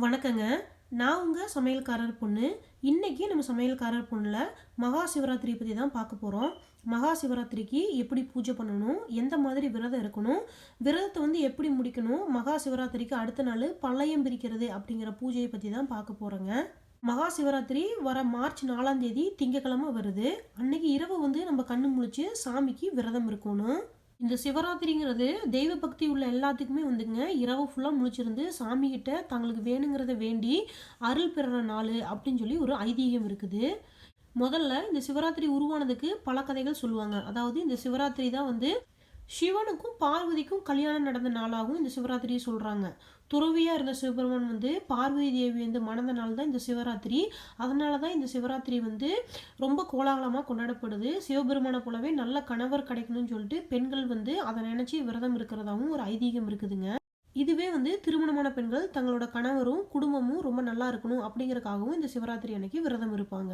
வணக்கங்க. நான் உங்கள் சமையல்காரர் பொண்ணு. இன்றைக்கி நம்ம சமையல்காரர் பொண்ணில் மகா சிவராத்திரி பற்றி தான் பார்க்க போகிறோம் மகா சிவராத்திரிக்கு எப்படி பூஜை பண்ணணும்? எந்த மாதிரி விரதம் இருக்கணும்? விரதத்தை வந்து எப்படி முடிக்கணும்? மகா சிவராத்திரிக்கு அடுத்த நாள் பழையம் பிரிக்கிறது அப்படிங்கிற பூஜையை பற்றி தான் பார்க்க போகிறோங்க மகா சிவராத்திரி வர மார்ச் நாலாம் தேதி திங்கக்கிழமை வருது. அன்னைக்கு இரவு வந்து நம்ம கண்ணு முழிச்சு சாமிக்கு விரதம் இருக்கணும். இந்த சிவராத்திரிங்கிறது தெய்வ பக்தி உள்ள எல்லாத்துக்குமே வந்துங்க. இரவு ஃபுல்லாக முழிச்சிருந்து சாமிகிட்ட தங்களுக்கு வேணுங்கிறத வேண்டி அருள் பெறுற நாள் அப்படின்னு சொல்லி ஒரு ஐதீகம் இருக்குது. முதல்ல இந்த சிவராத்திரி உருவானதுக்கு பல கதைகள் சொல்லுவாங்க. அதாவது இந்த சிவராத்திரி தான் வந்து சிவனுக்கும் பார்வதிக்கும் கல்யாணம் நடந்த நாளாகவும் இந்த சிவராத்திரியை சொல்கிறாங்க துறவியாக இருந்த சிவபெருமான் வந்து பார்வதி தேவி வந்து மணந்த நாள் தான் இந்த சிவராத்திரி. அதனால தான் இந்த சிவராத்திரி வந்து ரொம்ப கோலாகலமாக கொண்டாடப்படுது. சிவபெருமானை போலவே நல்ல கணவர் கிடைக்கணும்னு சொல்லிட்டு பெண்கள் வந்து அதை நினச்சி விரதம் இருக்கிறதாகவும் ஒரு ஐதீகம் இருக்குதுங்க. இதுவே வந்து திருமணமான பெண்கள் தங்களோட கணவரும் குடும்பமும் ரொம்ப நல்லா இருக்கணும் அப்படிங்கிறக்காகவும் இந்த சிவராத்திரி அன்னைக்கு விரதம் இருப்பாங்க.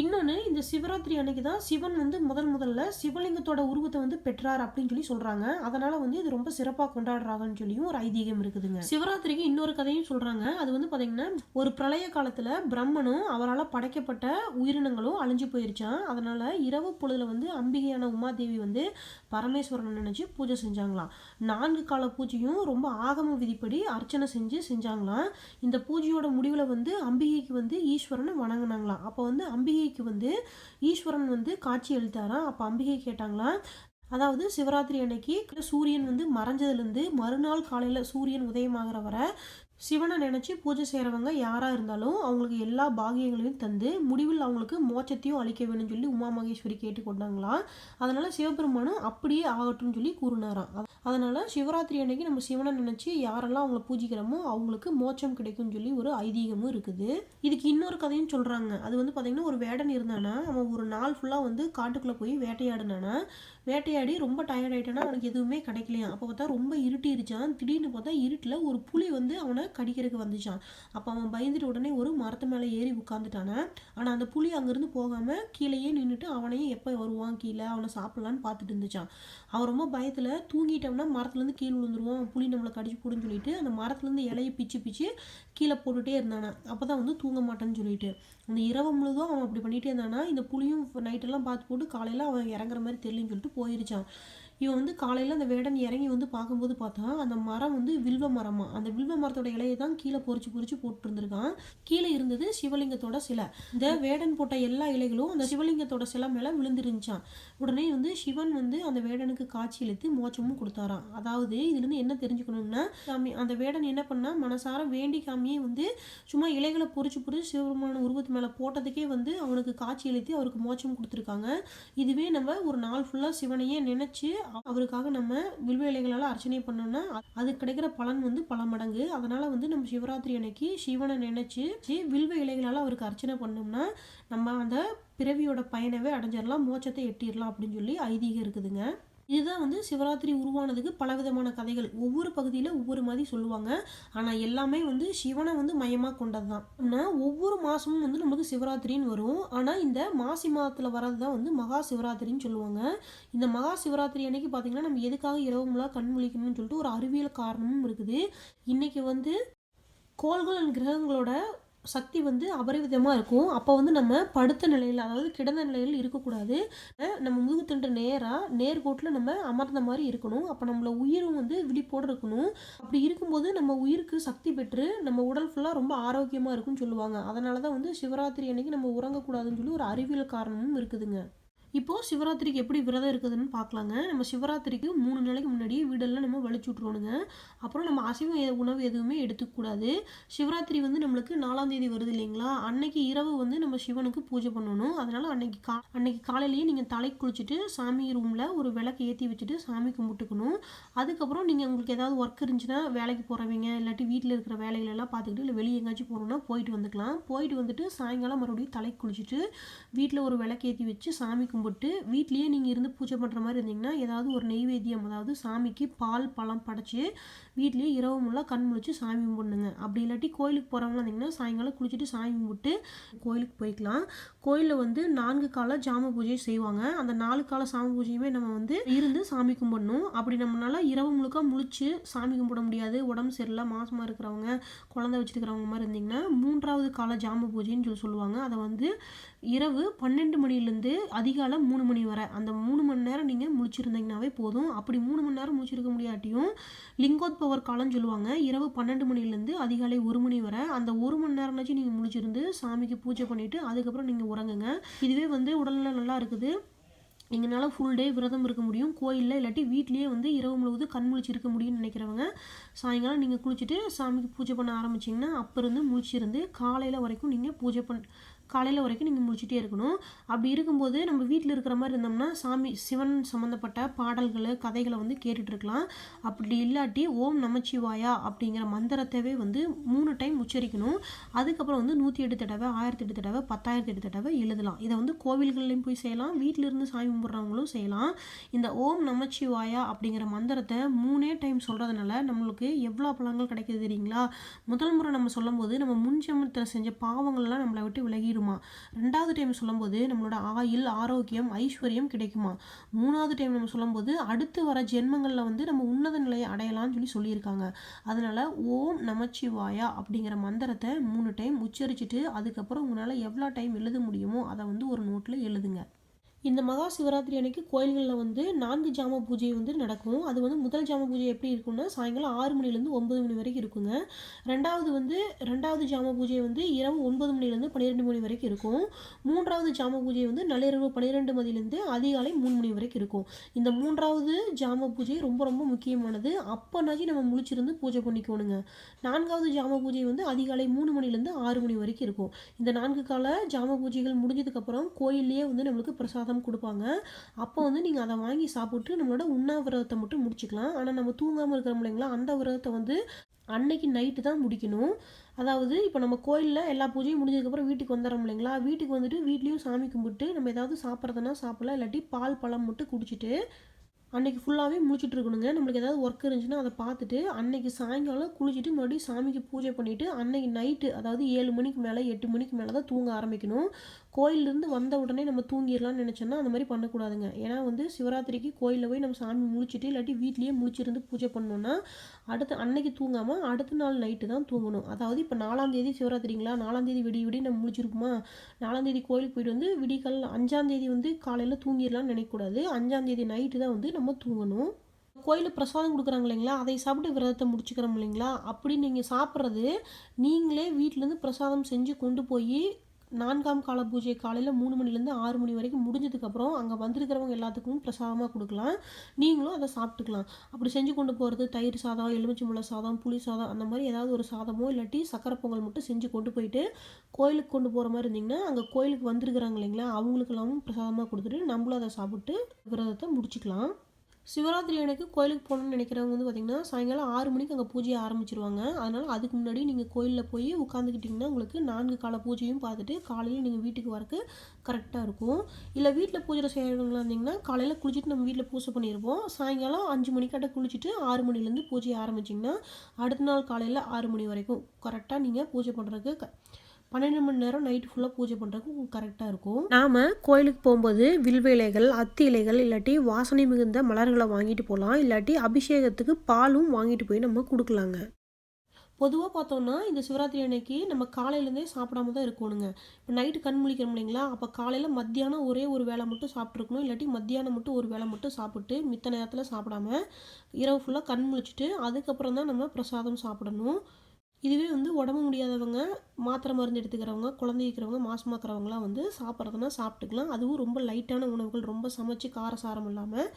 இன்னொன்று இந்த சிவராத்திரி அன்னைக்கு தான் சிவன் வந்து முதல் முதல்ல சிவலிங்கத்தோட உருவத்தை வந்து பெற்றார் அப்படின்னு சொல்லி சொல்றாங்க. அதனால வந்து இது ரொம்ப சிறப்பாக கொண்டாடுறாங்கன்னு சொல்லியும் ஒரு ஐதீகம் இருக்குதுங்க. சிவராத்திரிக்கு இன்னொரு கதையும் சொல்றாங்க. அது வந்து பாத்தீங்கன்னா ஒரு பிரளய காலத்துல பிரம்மனும் அவரால் படைக்கப்பட்ட உயிரினங்களும் அழிஞ்சு போயிருச்சான் அதனால இரவு பொழுதுல வந்து அம்பிகையான உமாதேவி வந்து பரமேஸ்வரன் நினைச்சு பூஜை செஞ்சாங்களாம். நான்கு கால பூஜையும் ரொம்ப ஆகம விதிப்படி அர்ச்சனை செஞ்சு செஞ்சாங்களாம். இந்த பூஜையோட முடிவில் வந்து அம்பிகைக்கு வந்து ஈஸ்வரனை வணங்கினாங்களாம். அப்போ வந்து அம்பிகை அம்பிகைக்கு வந்து ஈஸ்வரன் வந்து காட்சி அளித்தாராம். அப்போ அம்பிகை கேட்டாங்களாம் அதாவது சிவராத்திரி அன்னைக்கு சூரியன் வந்து மறைஞ்சதுலேருந்து மறுநாள் காலையில் சூரியன் உதயமாகிற வரை சிவனை நினச்சி பூஜை செய்கிறவங்க யாராக இருந்தாலும் அவங்களுக்கு எல்லா பாகியங்களையும் தந்து முடிவில் அவங்களுக்கு மோட்சத்தையும் அளிக்க வேணும்னு சொல்லி உமா மகேஸ்வரி கேட்டுக்கொண்டாங்களாம் அதனால் சிவபெருமானும் அப்படியே ஆகட்டும்னு சொல்லி கூறினாராம். அதனால் சிவராத்திரி அன்னைக்கு நம்ம சிவனை நினச்சி யாரெல்லாம் அவங்கள பூஜிக்கிறோமோ அவங்களுக்கு மோட்சம் கிடைக்கும்னு சொல்லி ஒரு ஐதீகமும் இருக்குது. இதுக்கு இன்னொரு கதையும் சொல்கிறாங்க அது வந்து பார்த்திங்கன்னா ஒரு வேடன் இருந்தானா அவன் ஒரு நாள் ஃபுல்லாக வந்து காட்டுக்குள்ளே போய் வேட்டையாடினானா வேட்டையாடி ரொம்ப டயர்ட் ஆகிட்டானா அவனுக்கு எதுவுமே கிடைக்கலையாம் அப்போ பார்த்தா ரொம்ப இருட்டிருச்சான். திடீர்னு பார்த்தா இருட்டில் ஒரு புலி வந்து அவனை கடிக்கிறதுக்கு வந்துச்சான். அப்போ அவன் பயந்துட்டு உடனே ஒரு மரத்து மேலே ஏறி உட்காந்துட்டானே ஆனால் அந்த புலி அங்கேருந்து போகாமல் கீழேயே நின்றுட்டு அவனையும் எப்போ வருவான் கீழே? அவனை சாப்பிட்லான்னு பார்த்துட்டு இருந்துச்சான். அவன் ரொம்ப பயத்தில் தூங்கிட்டோம்னா மரத்துலேருந்து கீழே விழுந்துருவான். புலி நம்மளை கடிச்சு போடுன்னு சொல்லிட்டு அந்த மரத்துலேருந்து இலையை பிச்சு பிச்சு கீழே போட்டுகிட்டே இருந்தானே? அப்போ தான் வந்து தூங்க மாட்டேன்னு சொல்லிட்டு. அந்த இரவு முழுதும் அவன் அப்படி பண்ணிகிட்டே இருந்தானா? இந்த புளியும் நைட்டெல்லாம் பார்த்து போட்டு காலையில் அவன் இறங்குற மாதிரி தெரியலன்னு சொல்லிட்டு போயிருச்சான் இவன் வந்து காலையில் அந்த வேடன் இறங்கி வந்து பார்க்கும்போது பார்த்தா அந்த மரம் வந்து வில்வ மரமாக அந்த வில்வ மரத்தோட இலையை தான் கீழே பொறிச்சு பொறிச்சு போட்டுருந்துருக்கான். கீழே இருந்தது சிவலிங்கத்தோட சிலை. இந்த வேடன் போட்ட எல்லா இலைகளும் அந்த சிவலிங்கத்தோட சிலை மேலே விழுந்துருந்துச்சான் உடனே வந்து சிவன் வந்து அந்த வேடனுக்கு காட்சி அளித்து மோட்சமும் கொடுத்தாராம். அதாவது இதுலேருந்து என்ன தெரிஞ்சுக்கணும்னா சாமி அந்த வேடன் என்ன பண்ணால் மனசார வேண்டி காமியே வந்து சும்மா இலைகளை பொறிச்சு பொறிச்சு சிவபெருமான உருவத்து மேலே போட்டதுக்கே வந்து அவனுக்கு காட்சி அளித்து அவருக்கு மோட்சம் கொடுத்துருக்காங்க. இதுவே நம்ம ஒரு நாள் ஃபுல்லாக சிவனையே நினச்சி அவருக்காக நம்ம வில்வ இலைகளால் அர்ச்சனை பண்ணோம்னா அது கிடைக்கிற பலன் வந்து பல மடங்கு. அதனால வந்து நம்ம சிவராத்திரி அன்னைக்கு சிவனை நினைச்சு வில்வ இலைகளால் அவருக்கு அர்ச்சனை பண்ணோம்னா நம்ம அந்த பிறவியோட பயனவே அடைஞ்சிடலாம் மோட்சத்தை எட்டிடலாம் அப்படின்னு சொல்லி ஐதீகம் இருக்குதுங்க. இதுதான் வந்து சிவராத்திரி உருவானதுக்கு பலவிதமான கதைகள். ஒவ்வொரு பகுதியில் ஒவ்வொரு மாதிரி சொல்லுவாங்க. ஆனால் எல்லாமே வந்து சிவனை வந்து மையமாக கொண்டது தான் ஆனால் ஒவ்வொரு மாதமும் வந்து நமக்கு சிவராத்திரின்னு வரும். ஆனால் இந்த மாசி மாதத்தில் வர்றது தான் வந்து மகா சிவராத்திரின்னு சொல்லுவாங்க. இந்த மகா சிவராத்திரி அன்னைக்கு பார்த்தீங்கன்னா நம்ம எதுக்காக இரவு முழா கண் முழிக்கணும்னு சொல்லிட்டு ஒரு அறிவியல் காரணமும் இருக்குது. இன்றைக்கி வந்து கோள்கள் அண்ட் கிரகங்களோட சக்தி வந்து அபரிவிதமாக இருக்கும். அப்போ வந்து நம்ம படுத்த நிலையில் அதாவது கிடந்த நிலையில் இருக்கக்கூடாது. நம்ம முதுகுத்தண்டு நேராக நேர்கோட்டில் நம்ம அமர்ந்த மாதிரி இருக்கணும். அப்போ நம்மளை உயிரும் வந்து விழிப்போடு இருக்கணும். அப்படி இருக்கும்போது நம்ம உயிருக்கு சக்தி பெற்று நம்ம உடல் ஃபுல்லாக ரொம்ப ஆரோக்கியமாக இருக்கும்னு சொல்லுவாங்க. அதனால தான் வந்து சிவராத்திரி அன்னைக்கு நம்ம உறங்கக்கூடாதுன்னு சொல்லி ஒரு அறிவியல் காரணமும் இருக்குதுங்க. இப்போது சிவராத்திரிக்கு எப்படி விரதம் இருக்குதுன்னு பார்க்கலாங்க. நம்ம சிவராத்திரிக்கு மூணு நாளைக்கு முன்னாடியே வீடெல்லாம் நம்ம வலிச்சு விட்ருவோனுங்க அப்புறம் நம்ம அசைவ உணவு எதுவுமே எடுத்துக்கூடாது சிவராத்திரி வந்து நம்மளுக்கு நாலாம் தேதி வருது இல்லைங்களா? அன்னைக்கு இரவு வந்து நம்ம சிவனுக்கு பூஜை பண்ணணும். அதனால் அன்னைக்கு கா அன்னைக்கு காலையிலேயே நீங்கள் தலை குளிச்சுட்டு சாமி ரூமில் ஒரு விளக்கு ஏற்றி வச்சுட்டு சாமி கும்பிட்டுக்கணும். அதுக்கப்புறம் நீங்கள் உங்களுக்கு ஏதாவது ஒர்க் இருந்துச்சுன்னா வேலைக்கு போகிறவங்க இல்லாட்டி வீட்டில் இருக்கிற வேலைகளெல்லாம் பார்த்துக்கிட்டு இல்லை வெளியே எங்கேயாச்சும் போகணுன்னா போயிட்டு வந்துக்கலாம். போயிட்டு வந்துட்டு சாயங்காலம் மறுபடியும் தலை குளிச்சுட்டு வீட்டில் ஒரு விளக்கு ஏற்றி வச்சு சாமி கும்பிட்டு வழிபட்டு வீட்லேயே நீங்கள் இருந்து பூஜை பண்ணுற மாதிரி இருந்தீங்கன்னா ஏதாவது ஒரு நெய்வேத்தியம் அதாவது சாமிக்கு பால் பழம் படைச்சி வீட்லேயே இரவு முல்லாக கண் முழிச்சு சாமி கும்பிடுங்க. அப்படி இல்லாட்டி கோயிலுக்கு போகிறவங்களா இருந்தீங்கன்னா சாயங்காலம் குளிச்சுட்டு சாமி கும்பிட்டு கோயிலுக்கு போய்க்கலாம். கோயிலில் வந்து நான்கு கால ஜாம பூஜை செய்வாங்க. அந்த நாலு கால சாமி பூஜையுமே நம்ம வந்து இருந்து சாமி கும்பிடணும். அப்படி நம்மளால இரவு முழுக்க முழிச்சு சாமி கும்பிட முடியாது. உடம்பு சரியில்லை மாசமாக இருக்கிறவங்க குழந்தை வச்சுருக்கிறவங்க மாதிரி இருந்தீங்கன்னா மூன்றாவது கால ஜாம பூஜைன்னு சொல்லி சொல்லுவாங்க. அதை வந்து இரவு பன்னெண்டு மணிலேருந்து அதிகாலை மூணு மணி வரை. அந்த மூணு மணி நேரம் நீங்கள் முழிச்சிருந்தீங்கனாவே போதும். அப்படி மூணு மணி நேரம் முழிச்சிருக்க முடியாட்டியும் லிங்கோத்பவர் காலம்னு சொல்லுவாங்க. இரவு பன்னெண்டு மணிலேருந்து அதிகாலை ஒரு மணி வரை. அந்த ஒரு மணி நேரம்னாச்சும் நீங்கள் முழிச்சிருந்து சாமிக்கு பூஜை பண்ணிவிட்டு அதுக்கப்புறம் நீங்கள் உறங்குங்க. இதுவே வந்து உடல்நிலை நல்லா இருக்குது. எங்களால் ஃபுல் டே விரதம் இருக்க முடியும். கோயிலில் இல்லாட்டி வீட்லேயே வந்து இரவு முழுவதும் கண் முழிச்சு இருக்க முடியும்னு நினைக்கிறவங்க சாயங்காலம் நீங்கள் குளிச்சுட்டு சாமிக்கு பூஜை பண்ண ஆரம்பிச்சிங்கன்னா அப்போ இருந்து முழிச்சிருந்து காலையில் வரைக்கும் நீங்கள் பூஜை பண் காலையில் வரைக்கும் நீங்கள் முடிச்சுட்டே இருக்கணும். அப்படி இருக்கும்போது நம்ம வீட்டில் இருக்கிற மாதிரி இருந்தோம்னா சாமி சிவன் சம்மந்தப்பட்ட பாடல்கள் கதைகளை வந்து கேட்டுட்ருக்கலாம் அப்படி இல்லாட்டி ஓம் நமச்சிவாயா அப்படிங்கிற மந்திரத்தவே வந்து மூணு டைம் உச்சரிக்கணும். அதுக்கப்புறம் வந்து நூற்றி எட்டு தடவை ஆயிரத்தி எட்டு தடவை பத்தாயிரத்தி எட்டு தடவை எழுதலாம். இதை வந்து கோவில்கள்லையும் போய் செய்யலாம். வீட்டில் இருந்து சாமி கும்பிட்றவங்களும் செய்யலாம். இந்த ஓம் நமச்சிவாயா அப்படிங்கிற மந்திரத்தை மூணே டைம் சொல்கிறதுனால நம்மளுக்கு எவ்வளோ பழங்கள் கிடைக்குது தெரியுங்களா? முதல் முறை நம்ம சொல்லும்போது நம்ம முன்ஜமத்தில் செஞ்ச பாவங்கள்லாம் நம்மளை விட்டு விலகிடும் ரெண்டாவது டைம் சொல்லும்போது நம்மளோட ஆயுள் ஆரோக்கியம் ஐஸ்வர்யம் கிடைக்குமா? மூணாவது டைம் நம்ம சொல்லும்போது அடுத்து வர ஜென்மங்களில் வந்து நம்ம உன்னத நிலையை அடையலாம்னு சொல்லி சொல்லியிருக்காங்க. அதனால் ஓம் நமச்சிவாயா அப்படிங்கிற மந்திரத்தை மூணு டைம் உச்சரிச்சுட்டு அதுக்கப்புறம் உங்களால் எவ்வளோ டைம் எழுத முடியுமோ அதை வந்து ஒரு நோட்டில் எழுதுங்க. இந்த மகா சிவராத்திரி அன்னைக்கு கோயில்களில் வந்து நான்கு ஜாம பூஜை வந்து நடக்கும். அது வந்து முதல் ஜாம பூஜை எப்படி இருக்கும்னா சாயங்காலம் ஆறு மணிலேருந்து ஒன்பது மணி வரைக்கும் இருக்குங்க. ரெண்டாவது வந்து ரெண்டாவது ஜாம பூஜை வந்து இரவு ஒன்பது மணிலேருந்து பன்னிரெண்டு மணி வரைக்கும் இருக்கும். மூன்றாவது ஜாம பூஜை வந்து நள்ளிரவு பன்னிரெண்டு மணிலேருந்து அதிகாலை மூணு மணி வரைக்கும் இருக்கும். இந்த மூன்றாவது ஜாம பூஜை ரொம்ப ரொம்ப முக்கியமானது. அப்போனாச்சும் நம்ம முழிச்சிருந்து பூஜை பண்ணிக்கணுங்க. நான்காவது ஜாம பூஜை வந்து அதிகாலை மூணு மணிலேருந்து ஆறு மணி வரைக்கும் இருக்கும். இந்த நான்கு கால ஜாம பூஜைகள் முடிஞ்சதுக்கப்புறம் கோயில்லையே வந்து நம்மளுக்கு பிரசாதம் கொடுப்பாங்க. அப்போ வந்து நீங்கள் அதை வாங்கி சாப்பிட்டு நம்மளோட உண்ணாவிரதத்தை மட்டும் முடிச்சுக்கலாம். ஆனால் நம்ம தூங்காமல் இருக்கிறோம் இல்லைங்களா? அந்த விரதத்தை வந்து அன்னைக்கு நைட்டு தான் முடிக்கணும். அதாவது இப்போ நம்ம கோயிலில் எல்லா பூஜையும் முடிஞ்சதுக்கப்புறம் வீட்டுக்கு வந்துடுறோம் இல்லைங்களா? வீட்டுக்கு வந்துட்டு வீட்லேயும் சாமி கும்பிட்டு நம்ம ஏதாவது சாப்பிட்றதுனா சாப்பிடலாம். இல்லாட்டி பால் பழம் மட்டும் குடிச்சிட்டு அன்றைக்கி ஃபுல்லாகவே முழிச்சிட்டு இருக்கணுங்க. நம்மளுக்கு ஏதாவது ஒர்க் இருந்துச்சுன்னா அதை பார்த்துட்டு அன்னைக்கு சாயங்காலம் குளிச்சுட்டு மறுபடியும் சாமிக்கு பூஜை பண்ணிவிட்டு அன்னைக்கு நைட்டு அதாவது ஏழு மணிக்கு மேலே எட்டு மணிக்கு மேலே தான் தூங்க ஆரம்பிக்கணும். கோயிலிருந்து வந்த உடனே நம்ம தூங்கிடலாம்னு நினச்சோன்னா அந்த மாதிரி பண்ணக்கூடாதுங்க. ஏன்னா வந்து சிவராத்திரிக்கு கோயிலில் போய் நம்ம சாமி முழிச்சிட்டு இல்லாட்டி வீட்லேயே முழிச்சிருந்து பூஜை பண்ணோன்னா அடுத்த அன்னைக்கு தூங்காமல் அடுத்த நாள் நைட்டு தான் தூங்கணும். அதாவது இப்போ நாலாம் தேதி சிவராத்திரிங்களா? நாலாம் தேதி விடிய விடிய நம்ம முழிச்சிருப்போமா? நாலாம் தேதி கோயிலுக்கு போயிட்டு வந்து விடிகால் அஞ்சாம் தேதி வந்து காலையில் தூங்கிடலாம்னு நினைக்கக்கூடாது. அஞ்சாம் தேதி நைட்டு தான் வந்து நம்ம தூங்கணும். கோயிலில் பிரசாதம் கொடுக்குறாங்க இல்லைங்களா? அதை சாப்பிட்டு விரதத்தை முடிச்சுக்கிறோம் இல்லைங்களா? அப்படி நீங்கள் சாப்பிட்றது நீங்களே வீட்டிலேருந்து பிரசாதம் செஞ்சு கொண்டு போய் நான்காம் கால பூஜை காலையில் மூணு மணிலேருந்து ஆறு மணி வரைக்கும் முடிஞ்சதுக்கப்புறம் அங்கே வந்திருக்கிறவங்க எல்லாத்துக்கும் பிரசாதமாக கொடுக்கலாம். நீங்களும் அதை சாப்பிட்டுக்கலாம். அப்படி செஞ்சு கொண்டு போகிறது தயிர் சாதம் எலுமிச்சம்பழ சாதம் புளி சாதம் அந்த மாதிரி ஏதாவது ஒரு சாதமோ இல்லாட்டி சக்கரை பொங்கல் மட்டும் செஞ்சு கொண்டு போயிட்டு கோயிலுக்கு கொண்டு போகிற மாதிரி இருந்தீங்கன்னா அங்கே கோயிலுக்கு வந்திருக்கிறாங்க இல்லைங்களா? அவங்களுக்கெல்லாம் பிரசாதமாக கொடுத்துட்டு நம்மளும் அதை சாப்பிட்டு விரதத்தை முடிச்சுக்கலாம். சிவராத்திரி அன்னைக்கு கோயிலுக்கு போகணும்னு நினைக்கிறவங்க வந்து பார்த்திங்கன்னா சாயங்காலம் ஆறு மணிக்கு அங்கே பூஜையை ஆரம்பிச்சிருவாங்க. அதனால் அதுக்கு முன்னாடி நீங்கள் கோயிலில் போய் உட்காந்துக்கிட்டிங்கன்னா உங்களுக்கு நான்கு கால பூஜையும் பார்த்துட்டு காலையில் நீங்கள் வீட்டுக்கு வரக்கு கரெக்டாக இருக்கும். இல்லை வீட்டில் பூஜை செய்கிறவங்களா இருந்தீங்கன்னா காலையில் குளிச்சுட்டு நம்ம வீட்டில் பூஜை பண்ணியிருப்போம் சாயங்காலம் அஞ்சு மணிக்காட்ட குளிச்சுட்டு ஆறு மணிலேருந்து பூஜையை ஆரம்பிச்சிங்கன்னா அடுத்த நாள் காலையில் ஆறு மணி வரைக்கும் கரெக்டாக நீங்கள் பூஜை பண்ணுறதுக்கு க பன்னெண்டு மணி நேரம் நைட்டு ஃபுல்லாக பூஜை பண்ணுறதுக்கு உங்களுக்கு கரெக்டாக இருக்கும். நாம் கோயிலுக்கு போகும்போது வில்வ இலைகள் அத்தி இலைகள் இல்லாட்டி வாசனை மிகுந்த மலர்களை வாங்கிட்டு போகலாம் இல்லாட்டி அபிஷேகத்துக்கு பாலும் வாங்கிட்டு போய் நம்ம கொடுக்கலாங்க. பொதுவாக பார்த்தோம்னா இந்த சிவராத்திரி அன்னைக்கு நம்ம காலையிலேருந்தே சாப்பிடாம தான் இருக்கணுங்க. இப்போ நைட்டு கண் முழிக்கிறோம் இல்லைங்களா? அப்போ காலையில் மத்தியானம் ஒரே ஒரு வேளை மட்டும் சாப்பிட்ருக்கணும் இல்லாட்டி மத்தியானம் மட்டும் ஒரு வேளை மட்டும் சாப்பிட்டு மித்த நேரத்தில் சாப்பிடாம இரவு ஃபுல்லாக கண் முழிச்சிட்டு அதுக்கப்புறம் தான் நம்ம பிரசாதம் சாப்பிடணும். இதுவே வந்து உடம்பு முடியாதவங்க மாத்திரை மருந்து எடுத்துக்கிறவங்க குழந்தை இருக்கிறவங்க மாசமாக்குறவங்களாம் வந்து சாப்பிட்றதுனா சாப்பிட்டுக்கலாம். அதுவும் ரொம்ப லைட்டான உணவுகள் ரொம்ப சமைச்சு காரசாரம் இல்லாமல்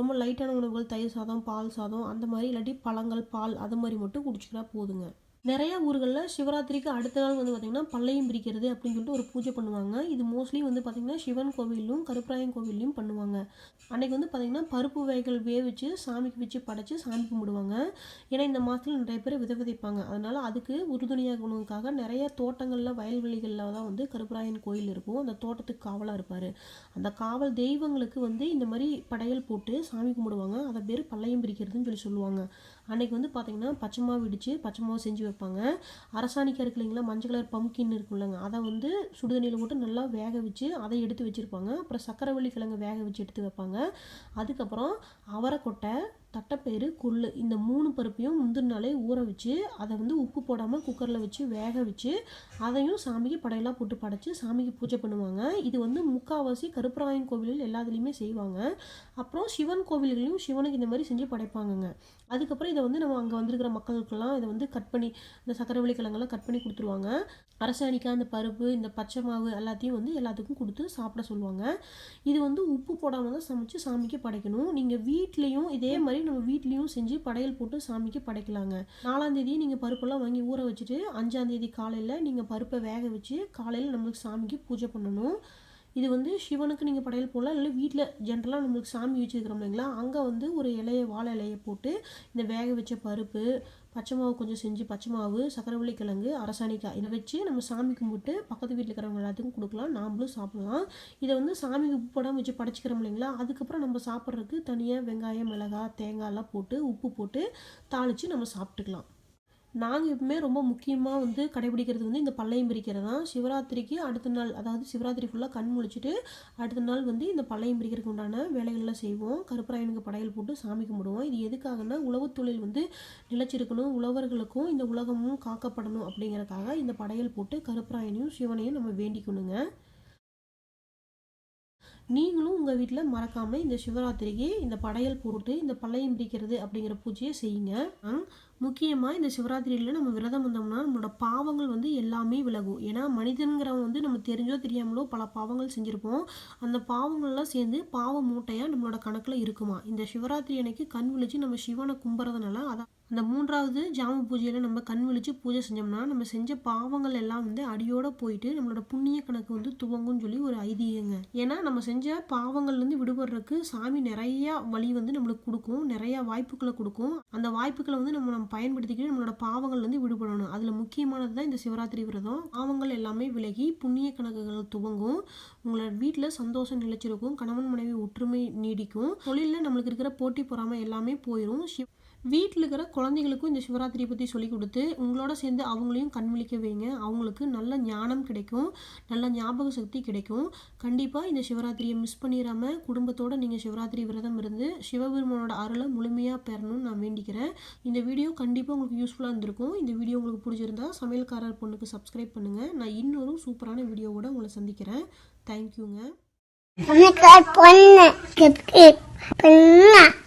ரொம்ப லைட்டான உணவுகள் தயிர் சாதம் பால் சாதம் அந்த மாதிரி இல்லாட்டி பழங்கள் பால் அது மாதிரி மட்டும் குடிச்சிக்கிறா போதுங்க. நிறைய ஊர்களில் சிவராத்திரிக்கு அடுத்த நாள் வந்து பார்த்திங்கன்னா பள்ளையும் பிரிக்கிறது அப்படின்னு சொல்லிட்டு ஒரு பூஜை பண்ணுவாங்க. இது மோஸ்ட்லி வந்து பார்த்திங்கன்னா சிவன் கோவிலும் கருப்பராயன் கோவில்லையும் பண்ணுவாங்க. அன்றைக்கி வந்து பார்த்திங்கன்னா பருப்பு வகைகள் வேவிச்சு சாமிக்கு வச்சு படைச்சு சாமி கும்பிடுவாங்க. ஏன்னா இந்த மாதத்தில் நிறைய பேர் விதை விதைப்பாங்க. அதனால் அதுக்கு உறுதுணையாகணுக்காக நிறைய தோட்டங்களில் வயல்வெளிகளில் தான் வந்து கருப்பராயன் கோயில் இருக்கும். அந்த தோட்டத்துக்கு காவலாக இருப்பார். அந்த காவல் தெய்வங்களுக்கு வந்து இந்த மாதிரி படையல் போட்டு சாமி கும்பிடுவாங்க. அதை பேர் பள்ளையும் பிரிக்கிறதுன்னு சொல்லி சொல்லுவாங்க. அன்றைக்கி வந்து பார்த்திங்கன்னா பச்சைமாவு இடித்து பச்சைமாவு செஞ்சு வைப்பாங்க அரசாணிக்காய் இருக்கு இல்லைங்களா? மஞ்சள் கலர் பம்கின் இருக்குல்லங்க. அதை வந்து சுடுதண்ணியில் போட்டு நல்லா வேக வச்சு அதை எடுத்து வச்சுருப்பாங்க. அப்புறம் சக்கரவள்ளி கிழங்கு வேக வச்சு எடுத்து வைப்பாங்க. அதுக்கப்புறம் அவரைக்கொட்டை தட்டைப்பயிறு கொள்ளு இந்த மூணு பருப்பையும் முந்தின நாளே ஊற வச்சு அதை வந்து உப்பு போடாமல் குக்கரில் வச்சு வேக வச்சு அதையும் சாமிக்கு படையெல்லாம் போட்டு படைச்சு சாமிக்கு பூஜை பண்ணுவாங்க. இது வந்து முக்கால்வாசி கருப்பராயன் கோவிலில் எல்லாத்துலேயுமே செய்வாங்க. அப்புறம் சிவன் கோவில்களையும் சிவனுக்கு இந்த மாதிரி செஞ்சு படைப்பாங்கங்க. அதுக்கப்புறம் இதை வந்து நம்ம அங்கே வந்திருக்கிற மக்களுக்கெல்லாம் இதை வந்து கட் பண்ணி இந்த சக்கரவள்ளி கிழங்கெல்லாம் கட் பண்ணி கொடுத்துருவாங்க. அரசாணிக்காய் அந்த பருப்பு இந்த பச்சை மாவு எல்லாத்தையும் வந்து எல்லாத்துக்கும் கொடுத்து சாப்பிட சொல்லுவாங்க. இது வந்து உப்பு போடாமல் தான் சமைச்சு சாமிக்கு படைக்கணும். நீங்கள் வீட்லேயும் இதே மாதிரி நம்ம வீட்லேயும் செஞ்சு படையல் போட்டு சாமிக்கு படைக்கலாங்க. நாலாந்தேதி நீங்கள் பருப்பெல்லாம் வாங்கி ஊற வச்சுட்டு அஞ்சாந்தேதி காலையில் நீங்கள் பருப்பை வேக வச்சு காலையில் நம்மளுக்கு சாமிக்கு பூஜை பண்ணணும். இது வந்து சிவனுக்கு நீங்கள் படையல் போடலாம். இல்லை வீட்டில் ஜென்ரலாக நம்மளுக்கு சாமி வச்சுருக்கிறோம் இல்லைங்களா? அங்கே வந்து ஒரு இலையை வாழை இலையை போட்டு இந்த வேக வச்ச பருப்பு பச்சை மாவு கொஞ்சம் செஞ்சு பச்சை மாவு சக்கரவள்ளி கிழங்கு அரசாணிக்காய் இதை வச்சு நம்ம சாமி கும்பிட்டு பக்கத்து வீட்டில் இருக்கிறவங்க எல்லாத்துக்கும் கொடுக்கலாம். நாமளும் சாப்பிடலாம். இதை வந்து சாமிக்கு உப்பு படம் வச்சு படைச்சிக்கிறோம் இல்லைங்களா? அதுக்கப்புறம் நம்ம சாப்பிட்றதுக்கு தனியாக வெங்காயம் மிளகாய் தேங்காய்லாம் போட்டு உப்பு போட்டு தாளித்து நம்ம சாப்பிட்டுக்கலாம். நாங்கள் எப்பவுமே ரொம்ப முக்கியமாக வந்து கடைபிடிக்கிறது வந்து இந்த பள்ளையம் பிரிக்கிறது தான். சிவராத்திரிக்கு அடுத்த நாள் அதாவது சிவராத்திரி ஃபுல்லாக கண் முழிச்சிட்டு அடுத்த நாள் வந்து இந்த பள்ளையம் பிரிக்கிறதுக்கு உண்டான வேலைகள்லாம் செய்வோம். கருப்பராயனுக்கு படையல் போட்டு சாமி கும்பிடுவோம். இது எதுக்காகனா உழவுத் தொழில் வந்து நிலைச்சிருக்கணும் உழவர்களுக்கும் இந்த உலகமும் காக்கப்படணும் அப்படிங்கறதுக்காக இந்த படையல் போட்டு கருப்பராயனையும் சிவனையும் நம்ம வேண்டிக்கணுங்க. நீங்களும் உங்கள் வீட்டில் மறக்காமல் இந்த சிவராத்திரிக்கு இந்த படையல் போட்டு இந்த பள்ளையம் பிரிக்கிறது அப்படிங்கிற பூஜையை செய்யுங்க. முக்கியமாக இந்த சிவராத்திரியில் நம்ம விரதம் வந்தோம்னா நம்மளோட பாவங்கள் வந்து எல்லாமே விலகும். ஏன்னா மனிதன்கிறவன் வந்து நம்ம தெரிஞ்சோ தெரியாமலோ பல பாவங்கள் செஞ்சுருப்போம். அந்த பாவங்கள்லாம் சேர்ந்து பாவ மூட்டையாக நம்மளோட கணக்கில் இருக்குமா? இந்த சிவராத்திரி அன்னைக்கு கண் விழிச்சு நம்ம சிவனை கும்புறதுனால அதான் அந்த மூன்றாவது ஜாம பூஜையில் நம்ம கண் விழித்து பூஜை செஞ்சோம்னா நம்ம செஞ்ச பாவங்கள் எல்லாம் வந்து அடியோடு போயிட்டு நம்மளோட புண்ணிய கணக்கு வந்து துவங்கும்னு சொல்லி ஒரு ஐதீகங்க. ஏன்னா நம்ம செஞ்ச பாவங்கள்லேருந்து விடுபடுறதுக்கு சாமி நிறையா வழி வந்து நம்மளுக்கு கொடுக்கும் நிறையா வாய்ப்புகளை கொடுக்கும். அந்த வாய்ப்புகளை வந்து நம்ம நம்ம பயன்படுத்திக்கிட்டு நம்மளோட பாவங்கள்லேருந்து விடுபடணும். அதில் முக்கியமானது தான் இந்த சிவராத்திரி விரதம். பாவங்கள் எல்லாமே விலகி புண்ணிய கணக்குகள் துவங்கும். உங்களோட வீட்டில் சந்தோஷம் நிலைச்சிருக்கும். கணவன் மனைவி ஒற்றுமை நீடிக்கும். தொழிலில் நம்மளுக்கு இருக்கிற போட்டி பொறாமை எல்லாமே போயிடும் சிவ வீட்டில் இருக்கிற குழந்தைகளுக்கும் இந்த சிவராத்திரியை பற்றி சொல்லிக் கொடுத்து உங்களோட சேர்ந்து அவங்களையும் கண் விழிக்க வைங்க. அவங்களுக்கு நல்ல ஞானம் கிடைக்கும் நல்ல ஞாபக சக்தி கிடைக்கும். கண்டிப்பாக இந்த சிவராத்திரியை மிஸ் பண்ணிடாமல் குடும்பத்தோடு நீங்கள் சிவராத்திரி விரதம் இருந்து சிவபெருமானோட அருளை முழுமையாக பெறணும்னு நான் வேண்டிக்கிறேன். இந்த வீடியோ கண்டிப்பாக உங்களுக்கு யூஸ்ஃபுல்லாக இருந்திருக்கும். இந்த வீடியோ உங்களுக்கு பிடிச்சிருந்தா சமையல்காரர் பொண்ணுக்கு சப்ஸ்கிரைப் பண்ணுங்கள் நான் இன்னொரு சூப்பரான வீடியோவோட உங்களை சந்திக்கிறேன். தேங்க்யூங்க பொண்ணு.